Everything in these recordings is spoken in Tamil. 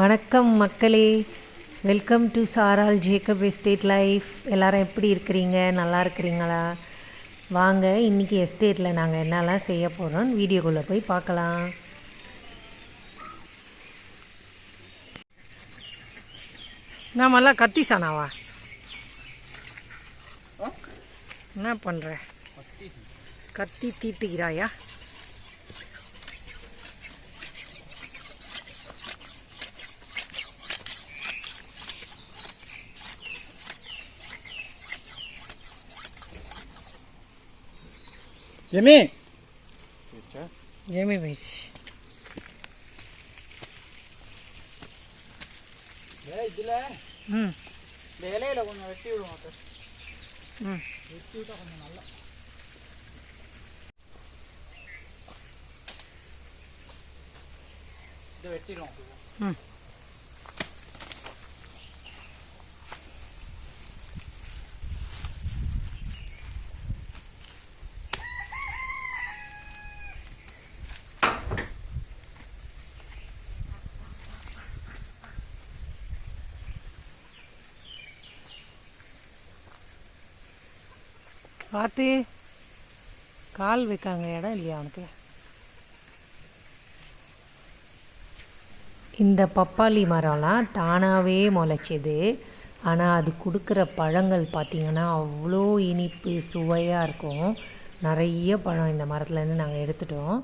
வணக்கம் மக்களே. வெல்கம் டு சாரால் ஜேக்கப் எஸ்டேட் லைஃப் எல்லாரும் எப்படி இருக்கிறீங்க? நல்லா இருக்கிறீங்களா? வாங்க இன்றைக்கி எஸ்டேட்டில் நாங்கள் என்னெல்லாம் செய்ய போகிறோம் வீடியோக்குள்ளே போய் பார்க்கலாம். நாமெல்லாம் கத்தி சானாவா என்ன பண்ணுற கத்தி தீட்டுகிறாயா? ஜெமி ஜெமி பைச் இதுல ம் இந்த இலையில கொஞ்சம் வெட்டி விடுவோம் சார் ம் வெட்டி விட்டா கொஞ்சம் நல்லா இதை வெட்டிடுவோம் ம் பார்த்து கால் வைக்காங்க இடம் இல்லையா அவனுக்கு? இந்த பப்பாளி மரம்லாம் தானாகவே முளைச்சிது. ஆனால் அது கொடுக்குற பழங்கள் பார்த்திங்கன்னா அவ்வளோ இனிப்பு சுவையாக இருக்கும். நிறைய பழம் இந்த மரத்துலேருந்து நாங்கள் எடுத்துட்டோம்.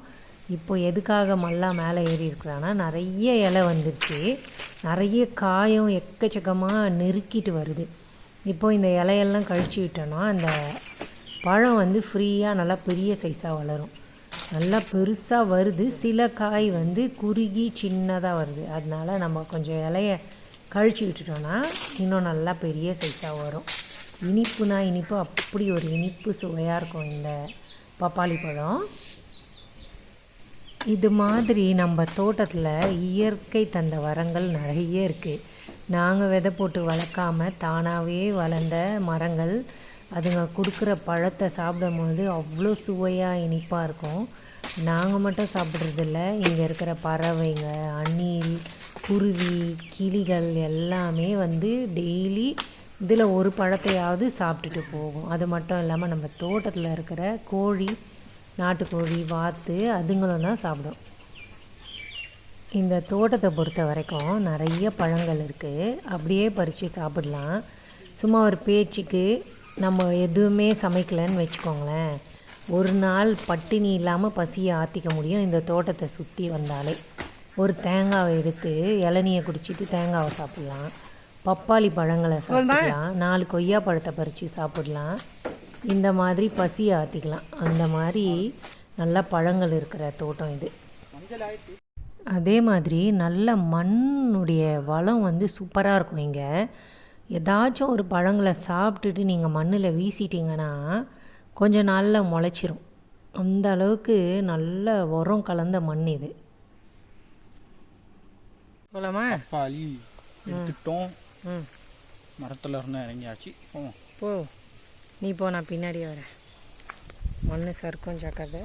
இப்போ எதுக்காக மல்லா மேலே ஏறி இருக்கிறான்னா நிறைய இலை வந்துருச்சு. நிறைய காயம் எக்கச்சக்கமாக நெருக்கிட்டு வருது. இப்போ இந்த இலையெல்லாம் கழிச்சு விட்டோன்னா அந்த பழம் வந்து ஃப்ரீயாக நல்லா பெரிய சைஸாக வளரும். நல்லா பெருசாக வருது. சில காய் வந்து குறுகி சின்னதாக வருது. அதனால நம்ம கொஞ்சம் இலைய கழிச்சு விட்டுட்டோன்னா இன்னும் நல்லா பெரிய சைஸாக வரும். இனிப்புனா இனிப்பு. அப்படி ஒரு இனிப்பு சுவையாக இருக்கும் இந்த பப்பாளி பழம். இது மாதிரி நம்ம தோட்டத்தில் இயற்கை தந்த வரங்கள் நிறைய இருக்குது நாங்கள் விதை போட்டு வளர்க்காம தானாகவே வளர்ந்த மரங்கள் அதுங்க கொடுக்குற பழத்தை சாப்பிடும்போது அவ்வளோ சுவையாக இனிப்பாக இருக்கும். நாங்கள் மட்டும் சாப்பிட்றதில்ல. இங்கே இருக்கிற பறவைங்க அணில் குருவி கிளிகள் எல்லாமே வந்து டெய்லி இதில் ஒரு பழத்தையாவது சாப்பிட்டுட்டு போகும். அது மட்டும் இல்லாமல் நம்ம தோட்டத்தில் இருக்கிற கோழி நாட்டுக்கோழி வாத்து அதுங்களும் தான் சாப்பிடும். இந்த தோட்டத்தை பொறுத்த வரைக்கும் நிறைய பழங்கள் இருக்குது அப்படியே பறித்து சாப்பிடலாம். சும்மா ஒரு பேச்சுக்கு நம்ம எதுவுமே சமைக்கலைன்னு வச்சுக்கோங்களேன். ஒரு நாள் பட்டினி இல்லாமல் பசியை ஆற்றிக்க முடியும். இந்த தோட்டத்தை சுற்றி வந்தாலே. ஒரு தேங்காவை எடுத்து இளநியை குடிச்சிட்டு தேங்காவை சாப்பிட்லாம். பப்பாளி பழங்களை சாப்பிடலாம். நாலு கொய்யா பழத்தை பறித்து சாப்பிடலாம். இந்த மாதிரி பசியை ஆற்றிக்கலாம் அந்த மாதிரி நல்ல பழங்கள் இருக்கிற தோட்டம் இது. அதே மாதிரி நல்ல மண்ணுடைய வளம் வந்து சூப்பராக இருக்கும் இங்கே. ஏதாச்சும் ஒரு பழங்களை சாப்பிட்டுட்டு நீங்கள் மண்ணில் வீசிட்டிங்கன்னா கொஞ்ச நாளில் முளைச்சிரும். அந்த அளவுக்கு நல்ல உரம் கலந்த மண் இது. போலாமா பப்பாளி எடுத்துட்டோம். ம். மரத்துல இருந்து இறங்கியாச்சு. போ. நீ போ நான் பின்னாடியே வரேன். மண் சறுக்கும் ஜாக்கிரதை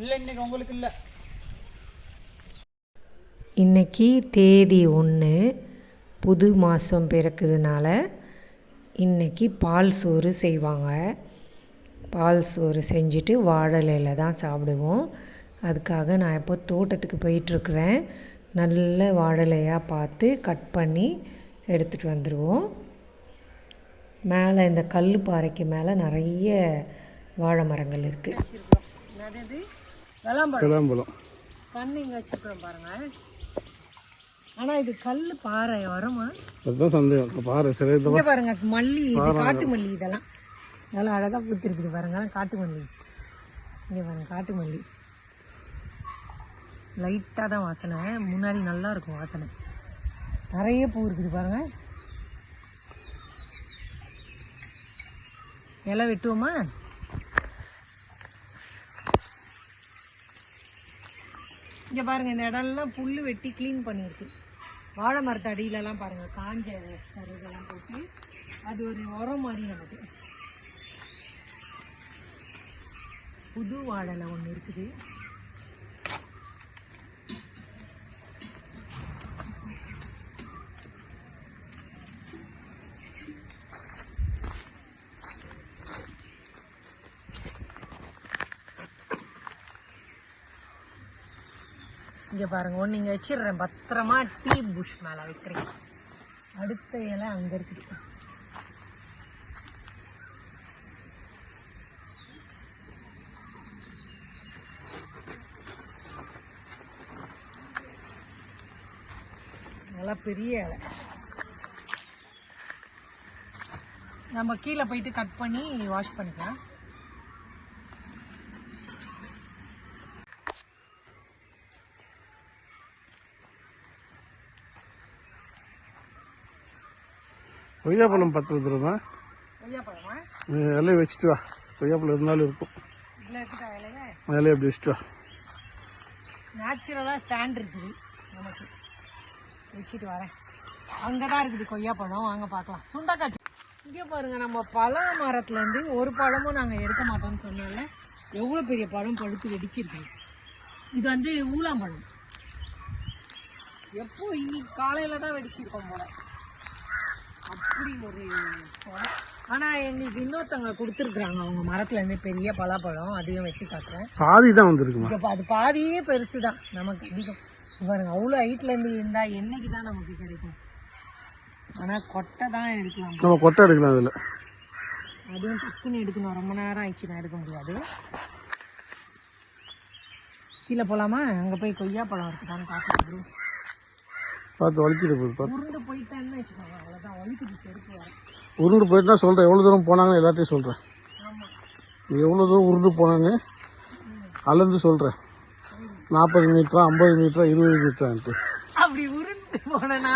இல்லை இன்னைக்கு உங்களுக்கு இல்லை. இன்னைக்கு தேதி ஒன்று புது மாதம் பிறக்குதுனால இன்னைக்கு பால் சோறு செய்வாங்க. பால் சோறு செஞ்சுட்டு வாழை இலையில தான் சாப்பிடுவோம். அதுக்காக நான் இப்போ தோட்டத்துக்கு போயிட்டுருக்குறேன். நல்ல வாழலையாக பார்த்து கட் பண்ணி எடுத்துகிட்டு வந்துடுவோம் மேலே இந்த கல் பாறைக்கு மேலே நிறைய வாழை மரங்கள் இருக்குது கிளம்பலம் கண்ணு இங்கே வச்சுருக்குறோம் பாருங்கள் ஆனால் இது கல் பாறை வருமா அதுதான் சந்தேகம். பாரு சரி இங்க பாருங்க மல்லி இது காட்டு மல்லி இதெல்லாம். நல்லா அழகா பூத்திருக்குது பாருங்க காட்டு மல்லி. இங்க பாருங்க காட்டு மல்லி. லைட்டாக தான் வாசனை. முன்னாடி நல்லா இருக்கும் வாசனை. நிறைய பூ இருக்குது பாருங்க. இலை வெட்டுவோமா? இங்கே பாருங்க இந்த இடம்லாம் புல்லு வெட்டி க்ளீன் பண்ணியிருக்கு வாழை மரத்து அடியிலலாம் பாருங்கள் காஞ்ச சருகெல்லாம் போட்டு அது ஒரு உரம் மாதிரி நமக்கு. புது வாழலை ஒன்று இருக்குது. இங்கே பாருங்க. ஒன்று இங்கே வச்சிடுறேன். பத்திரமா டீ புஷ் மேலே வைக்கிறேன். அடுத்த இலை அங்கே இருக்குது நல்லா பெரிய இலை. நம்ம கீழே போயிட்டு கட் பண்ணி வாஷ் பண்ணிக்கலாம். கொய்யாப்பழம் பத்து பத்து ரூபா கொய்யா பழமா இலையை வச்சுட்டு வா. கொய்யாப்பழம் இருந்தாலும் இருக்கும். இலைய? அப்படி வச்சுட்டு வா. நேச்சுரலாக ஸ்டாண்ட் இருக்குது நமக்கு. வச்சுட்டு வரேன். அங்கே தான் இருக்குது கொய்யா பழம் வாங்க பார்க்கலாம். சுண்டக்காய்ச்சி இங்கே பாருங்க நம்ம பழ மரத்துலேருந்து ஒரு பழமும் நாங்கள் எடுக்க மாட்டோம்னு சொன்னால எவ்வளோ பெரிய பழம் பழுத்து வெடிச்சிருக்கு. இது வந்து ஊலாம்பழம். எப்போ இன்னைக்கு காலையில் தான் வெடிச்சிருக்கோம் போல. அப்படி ஒரு ஆனால் எங்களுக்கு இன்னொருத்தவங்க கொடுத்துருக்குறாங்க. அவங்க மரத்துலேருந்து பெரிய பலாப்பழம் அதையும் வெட்டி காட்டுறேன். பாதி தான் வந்திருக்குமா? இங்க பா- அது பாதியே பெருசு தான் நமக்கு அதிகம். பாருங்க அவ்வளோ ஹைட்ல இருந்து இருந்தா என்னைக்கு தான் நமக்கு கிடைக்கும்? ஆனா கொட்டை தான் எடுக்கலாம். நம்ம கொட்டை எடுக்கலாம் அதில். அதுவும் டக்குன்னு எடுக்கணும். ரொம்ப நேரம் ஆயிடுச்சுன்னா எடுக்க முடியாது. கீழே போலாமா? அங்க போய் கொய்யா பழம் இருக்குதான்னு பார்த்துட்டு பார்த்து வலிக்கிட்டு போகுது பார்த்து உருண்டு போயிட்டுனா சொல்கிறேன் எவ்வளோ தூரம் போனாங்கன்னு எல்லாத்தையும் சொல்கிறேன் எவ்வளோ தூரம் உருண்டு போனான்னு அளந்து சொல்கிறேன் நாற்பது மீட்டரா ஐம்பது மீட்டரா இருபது மீட்டரான்ட்டு அப்படி உருண்டு போனேன்னா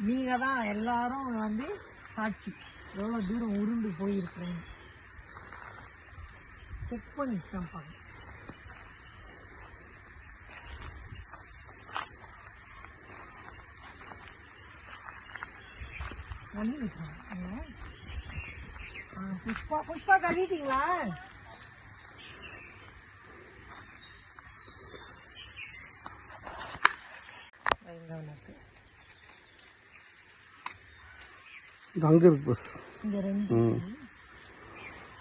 நீங்க தான் எல்லாரும் வந்து சாட்சி எவ்வளோ தூரம் உருண்டு போயிருக்கிறேன்னு. செக் பண்ணிட்டு தான் பார்க்கணும் தண்ணி விட்டுறேன். அண்ணா. ஆ, புஷ்பா புஷ்பா கழுவிட்டீங்களா இது அங்கே இருக்கு ம்.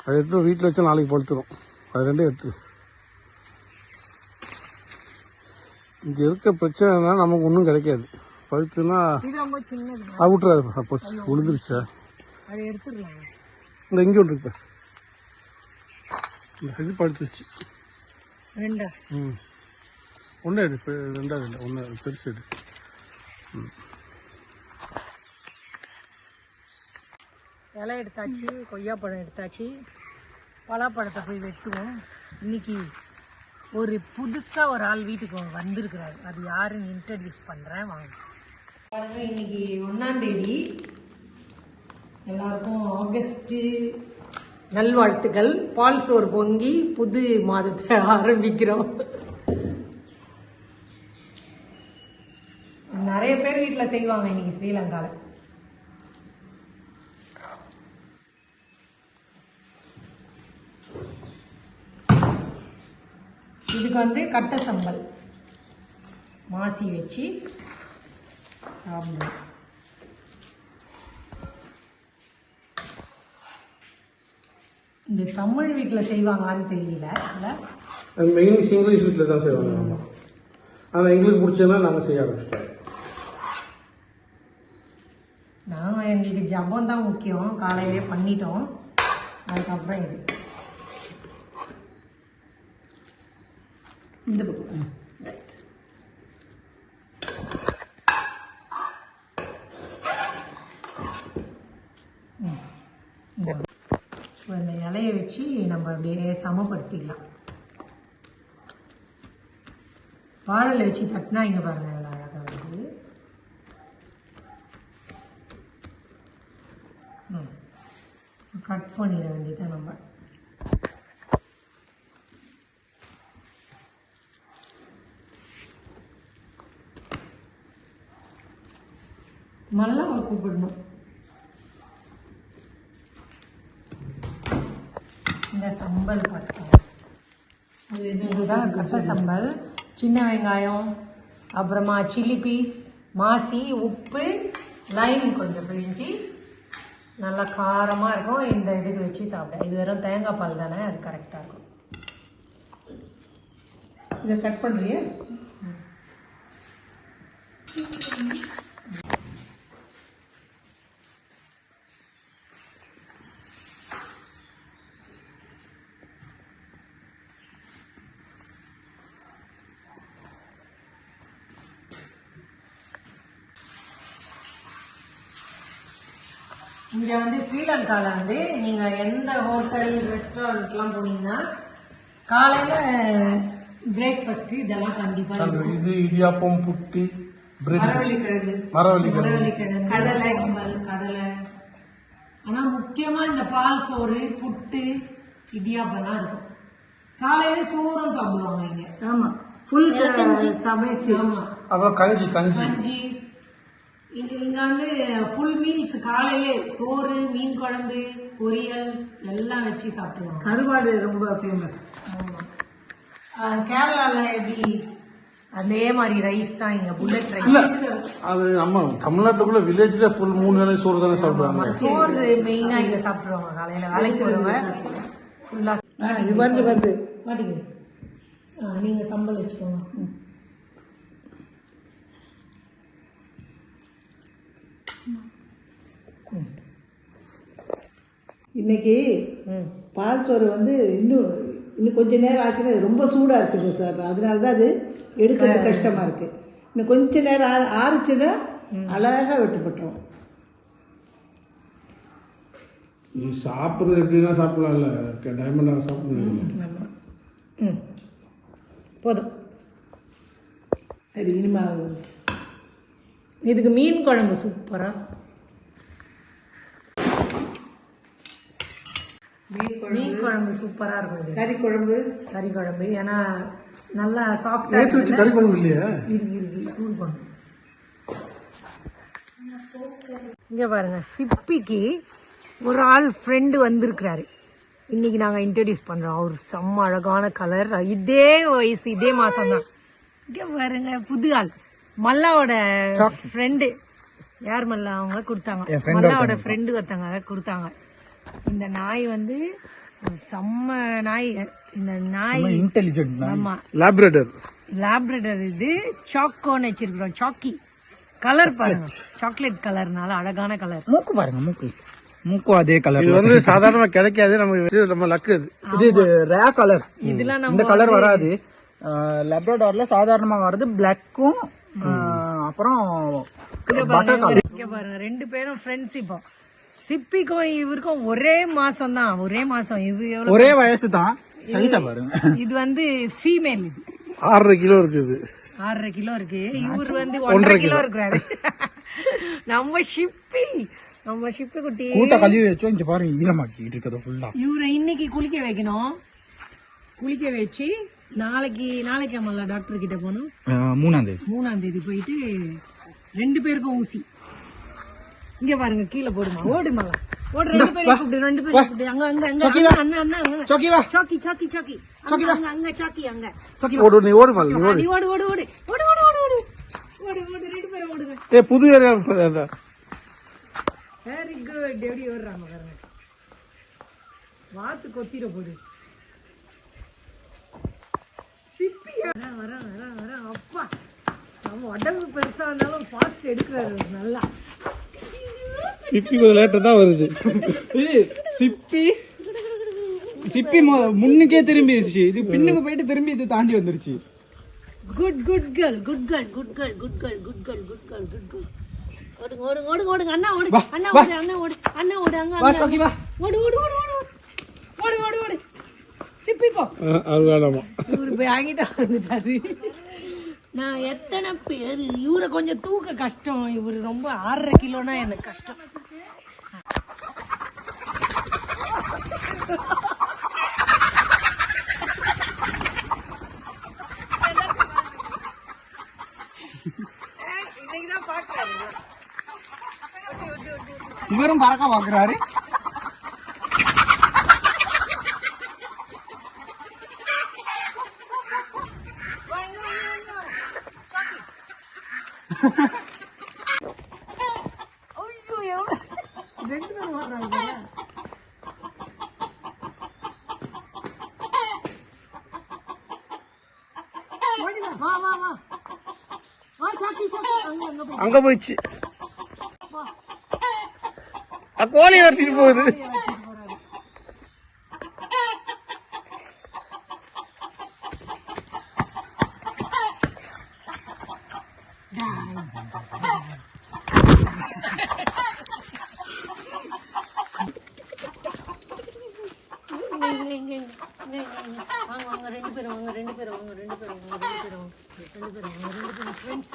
அதை எடுத்து வீட்டில் வச்சு நாளைக்கு படுத்துரும். அது ரெண்டும் எடுத்து. இங்கே இருக்க பிரச்சனை என்னன்னா நமக்கு ஒன்றும் கிடைக்காது. பழுத்துனா அது விட்டுறாது போச்சு விழுந்துருச்சா இந்த இங்கே ஒன்று இருக்கு பாரு. இந்த இது படுத்துருச்சு. ரெண்டா? ம். ஒன்று எடு ரெண்டாவது இல்லை ஒன்று பெருசு எடு. இலை எடுத்தாச்சு கொய்யாப்பழம் எடுத்தாச்சு. பலாப்பழத்தை போய் வெட்டுவோம். இன்னைக்கு ஒரு புதுசா ஒரு ஆள் வீட்டுக்கு வந்திருக்கிறாரு. அது யாருன்னு இன்ட்ரடியூஸ் பண்றேன் வாங்க. பாருங்க இன்னைக்கு ஒன்னாம் தேதி. எல்லாருக்கும் ஆகஸ்ட் நல்வாழ்த்துக்கள். பால் சோறு பொங்கி புது மாதத்தை ஆரம்பிக்கிறோம். நிறைய பேர் வீட்டில் செய்வாங்க இன்னைக்கு ஸ்ரீலங்காவில் இதுக்கு வந்து கட்டை சம்பல். மாசி வச்சு சாப்பிடுவோம் இந்த தமிழ் வீட்டில் செய்வாங்களான்னு தெரியல. இல்லை? அது மெயின் இங்கிலீஷ் வீட்டில் தான் செய்வாங்க ஆமாம் ஆனால் எங்களுக்கு பிடிச்சதுன்னா நாங்கள் செய்ய ஆரம்பிச்சிட்டோம். நாங்கள் எங்களுக்கு ஜபம் தான் முக்கியம். காலையிலே பண்ணிட்டோம். அதுக்கப்புறம் இது. இந்த பக்கம் ம். இந்த இப்போ இந்த இலையை வச்சு நம்ம அப்படியே சமப்படுத்திடலாம். வாழலை வச்சு தட்டினா இங்கே பாருங்க எவ்வளோ அழகாக வருது. ம். கட் பண்ணிட வேண்டியதான் நம்ம. நல்லா கூப்பிடணும். இந்த சம்பல் பார்த்தோம் இதுதான் கட்ட சம்பல். சின்ன வெங்காயம் அப்புறமா சில்லி பீஸ் மாசி உப்பு லைம் கொஞ்சம் பிரிஞ்சு நல்லா காரமாக இருக்கும். இந்த இதுக்கு வச்சு சாப்பிட இது வெறும் தேங்காய் பால் தானே அது கரெக்டாக இருக்கும். இதை கட் பண்ணுறியா? இங்கே வந்து ஸ்ரீலங்காவில் வந்து நீங்கள் எந்த ஹோட்டல் ரெஸ்டாரண்ட்லாம் போனீங்கன்னா காலையில் பிரேக்ஃபாஸ்ட்டு இதெல்லாம் கண்டிப்பாக இது இடியாப்பம் புட்டி மரவள்ளிக்கிழங்கு. மரவள்ளி கிழங்கு மரவள்ளிக்கிழங்கு கடலை. கடலை. ஆனா முக்கியமா இந்த பால் சோறு புட்டு இடியாப்பம்லாம் இருக்கும். காலையில சோறும் சாப்பிடுவாங்க இங்க. ஆமா. ஃபுல் சமைச்சு. ஆமா அப்புறம் கஞ்சி கஞ்சி. கஞ்சி இங்க வந்து ஃபுல் மீல்ஸ் காலையிலே சோறு மீன் குழம்பு பொரியல் எல்லாம் வச்சு சாப்பிடுவாங்க கருவாடு ரொம்ப ஃபேமஸ் கேரளால எப்படி? அதே மாதிரி ரைஸ் தான் இங்க புல்லட் ரைஸ் அது நம்ம தமிழ்நாட்டுக்குள்ள வில்லேஜ்ல ஃபுல் மூணு வேளை சோறு தானே சாப்பிடுவாங்க சோறு மெயினா இங்க சாப்பிடுவாங்க. காலையில வேலைக்கு போறவங்க. ஃபுல்லா இது வருது வருது மாட்டிக்கு நீங்க சம்பல் வச்சுக்கோங்க. இன்னைக்கு ம். பால் சோறு வந்து இன்னும் இன்னும் கொஞ்ச நேரம் ஆச்சுன்னா ரொம்ப சூடாக இருக்குது சார். அதனால தான் அது எடுக்கிறது கஷ்டமாக இருக்குது இன்னும் கொஞ்ச நேரம் ஆ- ஆறுச்சுன்னா அழகாக வெட்டுப்பட்டுரும் நீ சாப்பிட்றது எப்படின்னா சாப்பிடலாம்ல? டைமண்டாக சாப்பிடணும். ம் போதும். சரி இனிமே இதுக்கு மீன் குழம்பு சூப்பரா. மீன் குழம்பு சூப்பரா இருக்கும் இது. கறி குழம்பு கறி குழம்பு ஏன்னா நல்லா சாஃப்டா நேற்று வச்சு கறி குழம்பு இல்லையா? இருக்கு இருக்கு சூடு பண்ணும் இங்க பாருங்க சிப்பிக்கு ஒரு ஆள் ஃப்ரெண்டு வந்திருக்கிறாரு. இன்னைக்கு நாங்க இன்ட்ரடியூஸ் பண்றோம். அவர் செம்ம அழகான கலர் இதே வயசு இதே மாசம் தான் இங்க பாருங்க புது ஆள். மல்லாவோட ஃப்ரெண்டு யார் மல்லா? அவங்க கொடுத்தாங்க. மல்லாவோட ஃப்ரெண்டு ஒருத்தங்க கொடுத்தாங்க. இந்த நாய் வந்து செம்ம நாய். இந்த நாய் இன்டெலிஜென்ட் ஆமா. லேப்ரேட்டர் லேப்ரடர் இது. சாக்கோன்னு வச்சிருக்கிறோம். சாக்கி கலர் பாருங்க. சாக்லேட் கலர்னால அழகான கலர் மூக்கு பாருங்க மூக்கு. மூக்கும் அதே கலர் இது வந்து சாதாரணமா கிடைக்காது. நமக்கு வச்சு நம்ம லக்கு இது. இது ரே கலர் இதெல்லாம் இந்த கலர் வராது. லெப்ரடார்ல சாதாரணமா வர்றது பிளாக்கும் அப்புறம் பட்டர் கலர் இங்க பாருங்க ரெண்டு பேரும் ஃப்ரெண்ட்ஸ் இப்போ. சிப்பிக்கும் இவருக்கும் ஒரே மாசம் தான் ஒரே மாசம். இது ஒரே வயசு தான் சைஸா பாருங்க. இது வந்து ஃபீமேல் இது. ஆறரை கிலோ இருக்குது ஆறரை கிலோ இருக்கு. இவர் வந்து ஒன்றரை கிலோ. இருக்கிறாரு. நம்ம ஷிப்பி நம்ம ஷிப்பி குட்டி. கூட்ட கழுவி வச்சோம் இங்க பாருங்க ஈரமாக்கிட்டு இருக்கிறது ஃபுல்லா இவரை இன்னைக்கு குளிக்க வைக்கணும். குளிக்க வச்சு நாளைக்கு நாளைக்கு நம்மள டாக்டர் கிட்ட போகணும். மூணாம் தேதி. மூணாம் தேதி போயிட்டு ரெண்டு பேருக்கும் ஊசி. இங்க பாருங்க கீழே போடுமா. ஓடுமா ஓடு ரெண்டு பேரும் கூப்பிடு ரெண்டு பேரும் கூப்பிடு. அங்க அங்க அங்க அங்க, அண்ணா அண்ணா அங்க சோக்கி வா. சாக்கி சாக்கி சாக்கி. அங்க அங்க அங்க சாக்கி அங்க. ஓடு நீ ஓடு நீ ஓடு. ஓடு ஓடு ஓடு. ஓடு ஓடு ஓடு ஓடு. ஓடு ஓடு ரெண்டு பேரும் ஓடுங்க. ஏ புது ஏரியா வெரி குட் எப்படி ஓடுறாங்க பாருங்க. வாத்து கொத்திர போடு. சிப்பியா வர வர வர வர. அப்பா. நம்ம உடம்பு பெருசா இருந்தாலும் ஃபாஸ்ட் எடுக்கிறாரு நல்லா. சிப்பி கொஞ்சம் லேட்டாக தான் வருது. சிப்பி. சிப்பி முன்னுக்கே திரும்பிடுச்சு இது பின்னுக்கு போயிட்டு திரும்பி இது தாண்டி வந்துருச்சு. Good good girl good girl good girl good girl good girl good girl good girl ஓடுங்க ஓடுங்க ஓடுங்க ஓடுங்க. அண்ணா ஓடு அண்ணா ஓடு அண்ணா ஓடு அண்ணா ஓடு அங்க வா ஓடு ஓடு ஓடு ஓடு ஓடு. ஓடு ஓடு சிப்பி போ. அது வேணாமா இவரு போய் வாங்கிட்டு வந்துட்டாரு. நான் எத்தனை பேர்? இவரை கொஞ்சம் தூக்க கஷ்டம். இவர் ரொம்ப ஆறரை கிலோனா எனக்கு கஷ்டம். இவரும் பறக்க பாக்குறாரு இவரும் பறக்க பாக்குறாரு வா வா வா வா சாக்கி சாக்கி அங்க அங்க போ அங்க போயிடுச்சு அ, கோழி வரட்டிட்டு போகுது இங்க, இங்க, இங்க, இங்க, இங்க, இங்க. வாங்க வாங்க ரெண்டு பேரும் வாங்க ரெண்டு பேரும் வாங்க ரெண்டு பேரும் வாங்க ரெண்டு பேரும் வாங்க ரெண்டு பேரும் வாங்க ரெண்டு பேரும் ஃப்ரெண்ட்ஸ்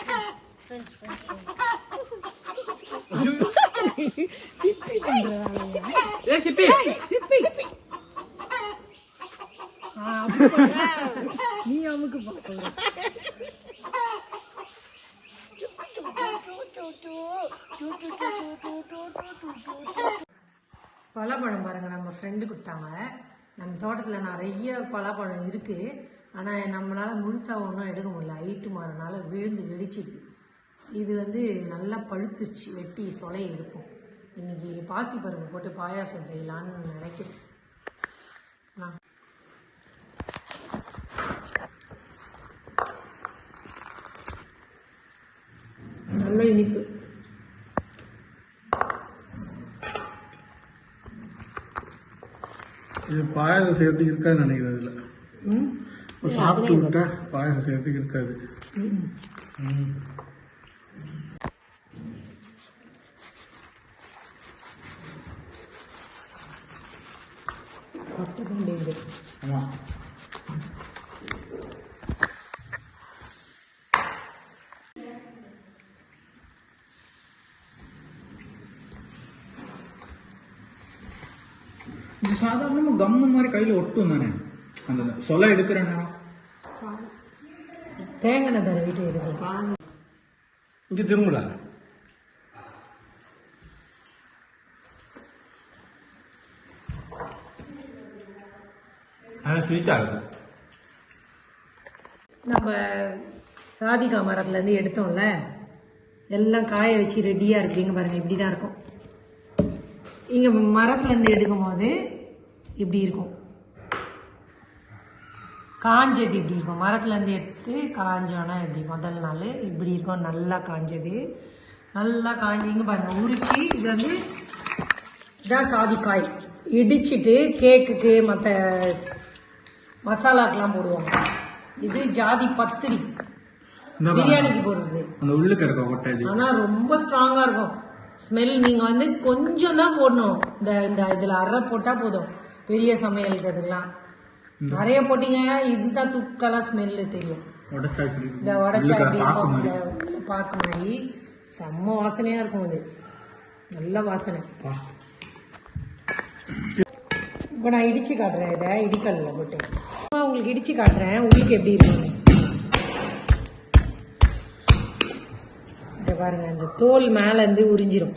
ஃப்ரெண்ட்ஸ் ஃப்ரெண்ட்ஸ் சிப்பி பண்றாங்க ஏ சிப்பி சிப்பி ஆ, அப்படி பண்றா. நீ அமுக்கு பாக்கல பலாப்பழம் பாருங்க நம்ம ஃப்ரெண்டு கொடுத்தாங்க. நம்ம தோட்டத்தில் நிறைய பலாப்பழம் இருக்குது ஆனால் நம்மளால் முழுசாக ஒன்றும் எடுக்க முடியல. ஹைட்டு மாறனால விழுந்து வெடிச்சிருக்கு. இது வந்து நல்லா பழுத்துருச்சு. வெட்டி சொலையை எடுப்போம். இன்னைக்கு பாசி பருப்பு போட்டு பாயாசம் செய்யலான்னு நினைக்கிறேன். நல்ல இனிப்பு. இது பாயாசம் செய்யறதுக்கு இருக்காதுன்னு ம்? இப்போ சாப்பிட்டு விட்டா பாயாசம் செய்யறதுக்கு இருக்காது. கொட்டை வேண்டியது ஆமா இது சாதாரணமா கம்மு மாதிரி கையில ஒட்டும் தானே? அந்த சொலை எடுக்கிற நேரம். தேங்காய் எண்ணெய் தர வீட்டு எடுக்கலாம் இங்க இருக்கும் நம்ம ராதிகா மரத்துலேருந்து எடுத்தோம்ல? எல்லாம் காய வச்சு ரெடியாக இருக்குது இங்கே பாருங்கள் இப்படி தான் இருக்கும். இங்கே மரத்துலேருந்து எடுக்கும் போது இப்படி இருக்கும். காஞ்சது இப்படி இருக்கும்? மரத்துலேருந்து எடுத்து காஞ்சோன்னா இப்படி முதல் நாள் இப்படி இருக்கும். நல்லா காஞ்சது. நல்லா காஞ்சி இங்கே பாருங்கள் உரிச்சு இது வந்து இதான் சாதிக்காய். இடிச்சிட்டு கேக்குக்கு மற்ற மசாலாக்கெல்லாம் போடுவாங்க. இது ஜாதி பத்திரி. பிரியாணிக்கு போடுறது. அந்த உள்ளுக்கு இருக்க ஒட்டை இது. ஆனா ரொம்ப ஸ்ட்ராங்கா இருக்கும். ஸ்மெல் நீங்க வந்து கொஞ்சம் தான் போடணும். இந்த இந்த இதுல அரை போட்டா போதும். பெரிய சமையலுக்கு இதெல்லாம். நிறைய போட்டீங்க. இதுதான் துக்கலா ஸ்மெல்லு தெரியும். இந்த உடச்சா உள்ளுக்கு எப்படி பாக்கு இருக்கும் மாதிரி செம்ம வாசனையா இருக்கும் அது. நல்ல வாசனை. இப்போ நான் இடிச்சு காட்டுறேன் இதை. இடிக்கல்ல போட்டு. உங்களுக்கு இடிச்சு காட்டுறேன். உங்களுக்கு எப்படி இருக்கும்? இதை பாருங்க அந்த தோல் மேல இருந்து உறிஞ்சிரும்.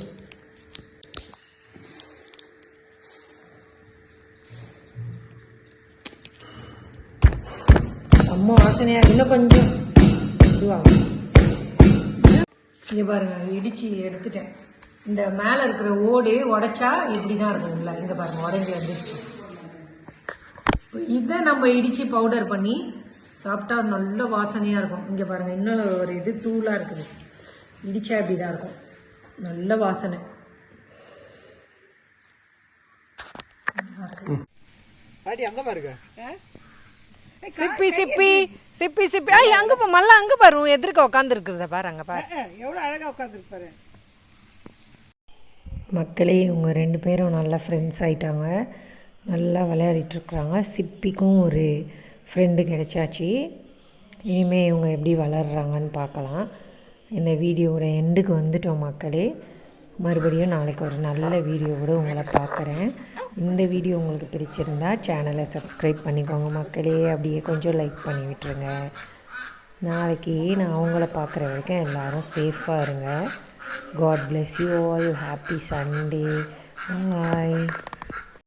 அம்மா வாசனையா? இன்னும் கொஞ்சம். இதுவாகும் இங்க பாருங்க இடிச்சு எடுத்துட்டேன். இந்த மேல இருக்கிற ஓடு உடைச்சா இப்படி தான் இருக்கும் உள்ள இங்க பாருங்க உடஞ்சி வந்துருச்சு. இதை நம்ம இடிச்சு பவுடர் பண்ணி சாப்பிட்டா நல்ல வாசனையா இருக்கும். இங்க பாருங்க இன்னும் ஒரு இது தூளா இருக்குது. இடிச்சா இப்படி தான் இருக்கும். நல்ல வாசனை. பாட்டி அங்க பாருங்க. சிப்பி சிப்பி சிப்பி சிப்பி ஐய் அங்க பா மல்ல அங்க பாரு. எதிர்க்க உட்காந்து இருக்கிறத பாரு அங்க பாரு. எவ்வளோ அழகாக உட்காந்துருப்பாரு மக்களே இவங்க ரெண்டு பேரும் நல்ல ஃப்ரெண்ட்ஸ் ஆயிட்டாங்க. நல்லா விளையாடிட்டுருக்குறாங்க. சிப்பிக்கும் ஒரு ஃப்ரெண்டு கிடைச்சாச்சு. இனிமேல் இவங்க எப்படி வளர்றாங்கன்னு பார்க்கலாம். இந்த வீடியோவோட எண்டுக்கு வந்துட்டோம் மக்களே. மறுபடியும் நாளைக்கு ஒரு நல்ல வீடியோவோட உங்களை பார்க்குறேன். இந்த வீடியோ உங்களுக்கு பிடிச்சிருந்தா சேனலை சப்ஸ்கிரைப் பண்ணிக்கோங்க மக்களே. அப்படியே கொஞ்சம் லைக் பண்ணி விட்டுருங்க. நாளைக்கு நான் அவங்கள பார்க்குற வரைக்கும் எல்லோரும் சேஃபாக இருங்க. God bless you all happy Sunday bye